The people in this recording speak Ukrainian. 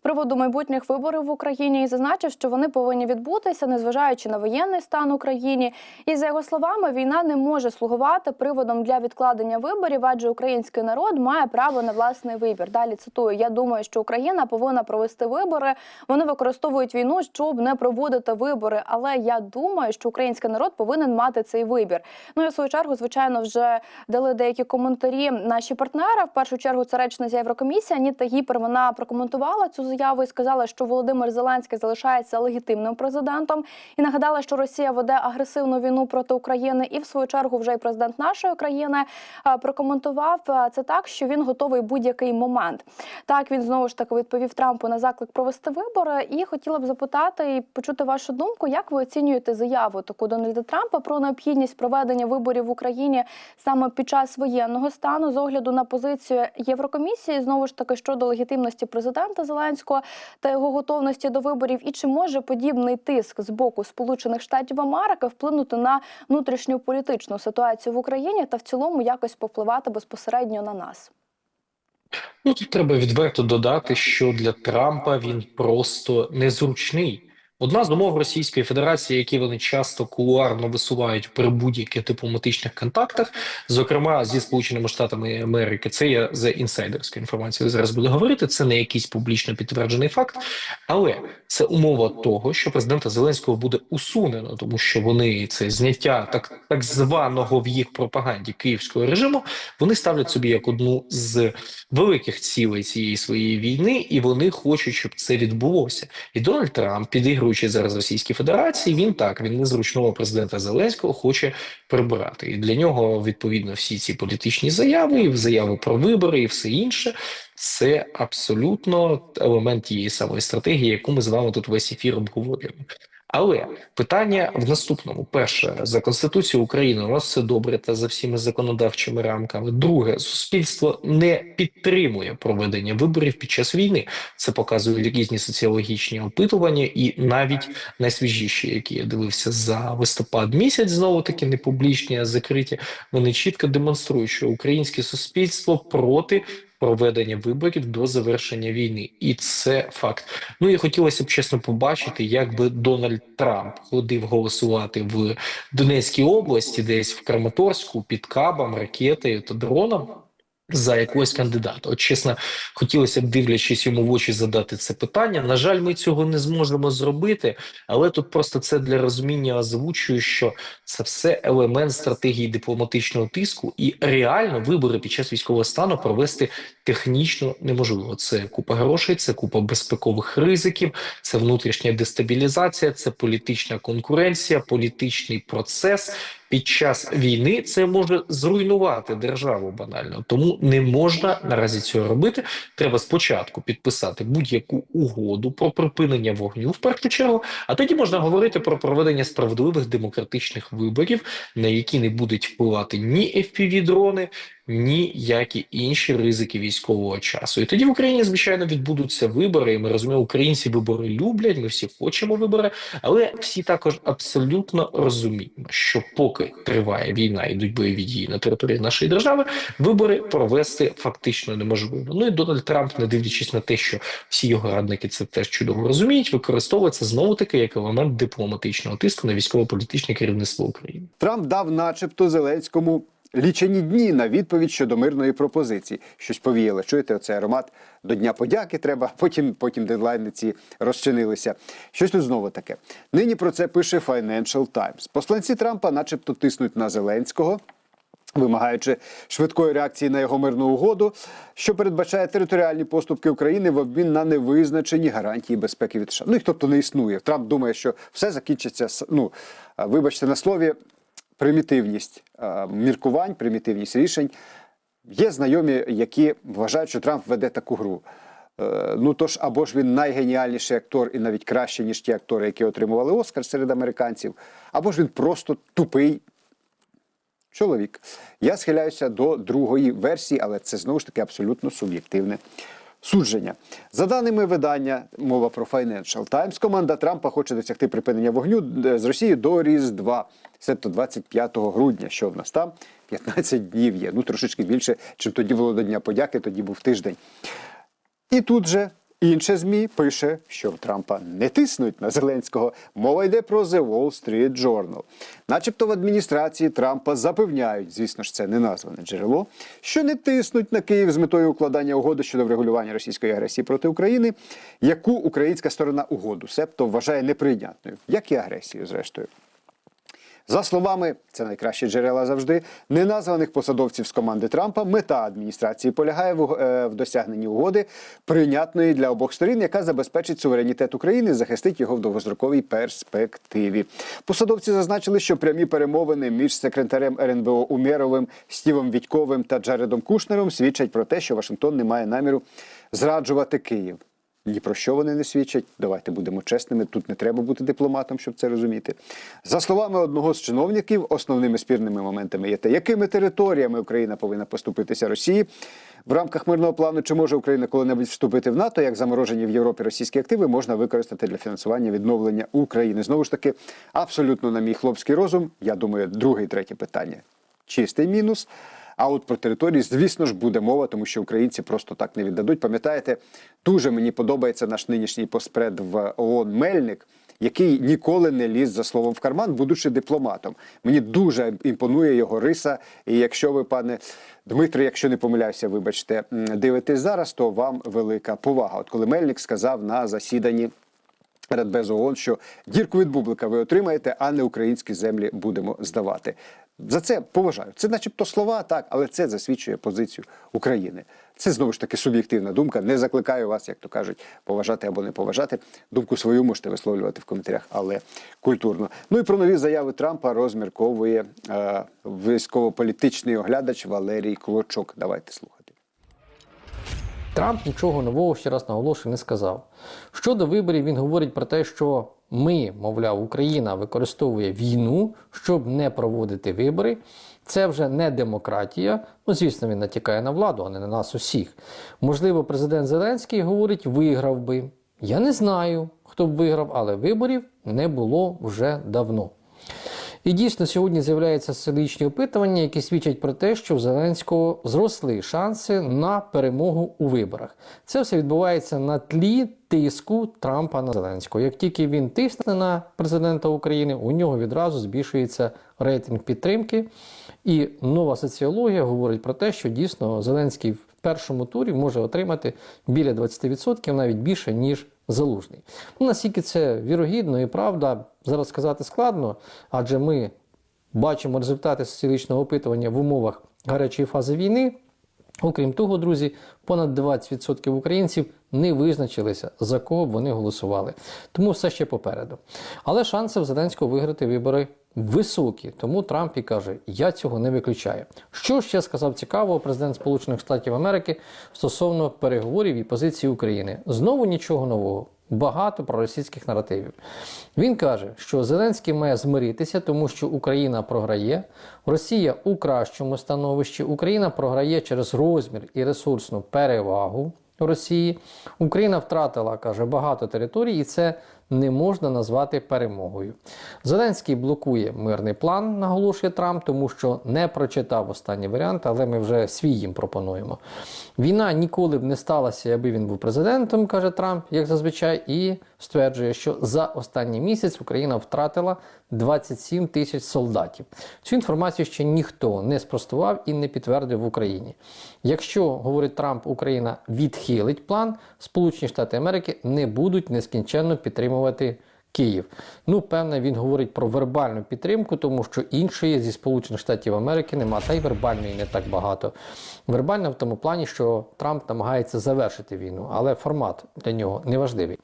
з приводу майбутніх виборів в Україні і зазначив, що вони повинні відбутися, незважаючи на воєнний стан в Україні. І за його словами, війна не може слугувати приводом для відкладення виборів, адже український народ має право на власний вибір. Далі цитую: я думаю, що Україна повинна провести вибори. Вони використовують війну, щоб не проводити вибори. Але я думаю, що український народ повинен мати цей вибір. Ну і в свою чергу, звичайно, вже дали деякі коментарі наші партнери. В першу чергу це речниця Єврокомісія Аніта Гіпер. Вона прокоментувала цю заяву і сказала, що Володимир Зеленський залишається легітимним президентом і нагадала, що Росія веде агресивну війну проти України. І в свою чергу вже й президент нашої країни е, прокоментував е, це так, що він готовий будь-який момент. Так він знову ж таки відповів Трампу на заклик провести вибори. І хотіла б запитати і почути вашу думку, як ви оцінюєте заяву таку Дональда Трампа про необхідність проведення виборів в Україні саме під час воєнного стану з огляду на позицію Єврокомісії, знову ж таки щодо легітимності президента Зеленського та його готовності до виборів, і чи може подібний тиск з боку Сполучених Штатів Америки вплинути на внутрішню політичну ситуацію в Україні та в цілому якось попливати безпосередньо на нас? Ну тут треба відверто додати, що для Трампа він просто незручний. Одна з умов Російської Федерації, які вони часто кулуарно висувають при будь-яких дипломатичних контактах, зокрема зі Сполученими Штатами Америки, це є за інсайдерська інформація. Зараз буде говорити. Це не якийсь публічно підтверджений факт, але це умова того, що президента Зеленського буде усунено, тому що вони це зняття так, так званого в їх пропаганді київського режиму. Вони ставлять собі як одну з великих цілей цієї своєї війни, і вони хочуть, щоб це відбулося. І Дональд Трамп, підігруючи зараз Російській Федерації, він так він незручного президента Зеленського хоче прибирати. І для нього відповідно всі ці політичні заяви, і заяви про вибори, і все інше. Це абсолютно елемент тієї самої стратегії, яку ми з вами тут весь ефір обговорюємо. Але питання в наступному: перше, за конституцією України у нас все добре та за всіми законодавчими рамками. Друге, суспільство не підтримує проведення виборів під час війни. Це показують різні соціологічні опитування, і навіть найсвіжіші, які я дивився за листопад місяць, знову таки не публічні, а закриті. Вони чітко демонструють, що українське суспільство проти проведення виборів до завершення війни, і це факт. Ну і хотілося б чесно побачити, як би Дональд Трамп ходив голосувати в Донецькій області, десь в Краматорську, під кабом, ракетою та дроном. За якогось кандидата, от чесно, хотілося б, дивлячись йому в очі, задати це питання. На жаль, ми цього не зможемо зробити, але тут просто це для розуміння озвучую, що це все елемент стратегії дипломатичного тиску, і реально вибори під час військового стану провести технічно неможливо. Це купа грошей, це купа безпекових ризиків, це внутрішня дестабілізація, це політична конкуренція, політичний процес. Під час війни це може зруйнувати державу банально, тому не можна наразі цього робити. Треба спочатку підписати будь-яку угоду про припинення вогню в першу чергу, а тоді можна говорити про проведення справедливих демократичних виборів, на які не будуть впливати ні fpv дрони ніякі інші ризики військового часу. І тоді в Україні, звичайно, відбудуться вибори. І ми розуміємо, українці вибори люблять. Ми всі хочемо вибори, але всі також абсолютно розуміємо, що поки триває війна, ідуть бойові дії на території нашої держави, вибори провести фактично неможливо. Ну і Дональд Трамп, не дивлячись на те, що всі його радники це теж чудово розуміють, використовується знову таки як елемент дипломатичного тиску на військово-політичне керівництво України. Трамп дав, начебто, Зеленському лічені дні на відповідь щодо мирної пропозиції. Щось повіяло. Чуєте, оцей аромат до Дня подяки треба, потім, потім дедлайни ці розчинилися. Щось тут знову таке. Нині про це пише Financial Times. Посланці Трампа, начебто, тиснуть на Зеленського. Вимагаючи швидкої реакції на його мирну угоду, що передбачає територіальні поступки України в обмін на невизначені гарантії безпеки від США. Ну їх тобто не існує. Трамп думає, що все закінчиться ну, вибачте на слові, примітивність міркувань, примітивність рішень. Є знайомі, які вважають, що Трамп веде таку гру. Е, Ну тож, або ж він найгеніальніший актор і навіть краще, ніж ті актори, які отримували Оскар серед американців, або ж він просто тупий чоловік. Я схиляюся до другої версії, але це знову ж таки абсолютно суб'єктивне судження. За даними видання, мова про Financial Times, команда Трампа хоче досягти припинення вогню е, з Росії до Різдва, себто 25 грудня. Що в нас там? 15 днів є. Ну трошечки більше, чим тоді було до Дня подяки, тоді був тиждень. І тут же Інше ЗМІ пише, що в Трампа не тиснуть на Зеленського. Мова йде про The Wall Street Journal. Начебто в адміністрації Трампа запевняють, звісно ж, це не назване джерело, що не тиснуть на Київ з метою укладання угоди щодо врегулювання російської агресії проти України, яку українська сторона угоду, себто вважає неприйнятною, як і агресію, зрештою. За словами, це найкращі джерела завжди, неназваних посадовців з команди Трампа, мета адміністрації полягає в, е, в досягненні угоди, прийнятної для обох сторін, яка забезпечить суверенітет України захистить його в довгостроковій перспективі. Посадовці зазначили, що прямі перемовини між секретарем РНБО Умєровим, Стівом Відьковим та Джаредом Кушнером свідчать про те, що Вашингтон не має наміру зраджувати Київ. Ні про що вони не свідчать. Давайте будемо чесними. Тут не треба бути дипломатом, щоб це розуміти. За словами одного з чиновників, основними спірними моментами є те, якими територіями Україна повинна поступитися Росії в рамках мирного плану. Чи може Україна коли-небудь вступити в НАТО? Як заморожені в Європі російські активи можна використати для фінансування відновлення України? Знову ж таки, абсолютно на мій хлопський розум. Я думаю, друге і третє питання чистий мінус. А от про території, звісно ж, буде мова, тому що українці просто так не віддадуть. Пам'ятаєте, дуже мені подобається наш нинішній поспред в ООН Мельник, який ніколи не ліз за словом в карман, будучи дипломатом. Мені дуже імпонує його риса. І якщо ви, пане Дмитро, якщо не помиляюся, вибачте, дивитесь зараз, то вам велика повага. От коли Мельник сказав на засіданні. Радбезу ООН, що дірку від бублика ви отримаєте, а не українські землі будемо здавати. За це поважаю. Це, начебто, слова, так, але це засвідчує позицію України. Це знову ж таки суб'єктивна думка. Не закликаю вас, як то кажуть, поважати або не поважати. Думку свою можете висловлювати в коментарях, але культурно. Ну і про нові заяви Трампа розмірковує е, військово-політичний оглядач Валерій Клочок. Давайте слухати. Трамп нічого нового ще раз наголошую не сказав. Щодо виборів, він говорить про те, що ми, мовляв, Україна використовує війну, щоб не проводити вибори. Це вже не демократія. Ну, звісно, він натякає на владу, а не на нас усіх. Можливо, президент Зеленський говорить, виграв би. Я не знаю, хто б виграв, але виборів не було вже давно. І дійсно сьогодні з'являються соціологічні опитування, які свідчать про те, що в Зеленського зросли шанси на перемогу у виборах. Це все відбувається на тлі тиску Трампа на Зеленського. Як тільки він тисне на президента України, у нього відразу збільшується рейтинг підтримки. І нова соціологія говорить про те, що дійсно Зеленський в першому турі може отримати біля 20%, навіть більше, ніж Залужний. Ну, наскільки це вірогідно і правда, зараз сказати складно, адже ми бачимо результати соціологічного опитування в умовах гарячої фази війни. Окрім того, друзі, понад 20% українців не визначилися, за кого б вони голосували. Тому все ще попереду. Але шансів Зеленського виграти вибори високі. Тому Трамп і каже: Я цього не виключаю. Що ще сказав цікавого президент Сполучених Штатів Америки стосовно переговорів і позиції України? Знову нічого нового. Багато проросійських наративів. Він каже, що Зеленський має змиритися, тому що Україна програє, Росія у кращому становищі, Україна програє через розмір і ресурсну перевагу Росії. Україна втратила, каже, багато територій, і це не можна назвати перемогою. Зеленський блокує мирний план, наголошує Трамп, тому що не прочитав останній варіант, але ми вже свій їм пропонуємо. Війна ніколи б не сталася, аби він був президентом, каже Трамп, як зазвичай, і стверджує, що за останній місяць Україна втратила 27 тисяч солдатів. Цю інформацію ще ніхто не спростував і не підтвердив в Україні. Якщо, говорить Трамп, Україна відхилить план, Сполучені Штати Америки не будуть нескінченно підтримувати. Київ. Ну, певне, він говорить про вербальну підтримку, тому що іншої зі Сполучених Штатів Америки нема, та й вербальної не так багато. Вербальна в тому плані, що Трамп намагається завершити війну, але формат для нього не важливий.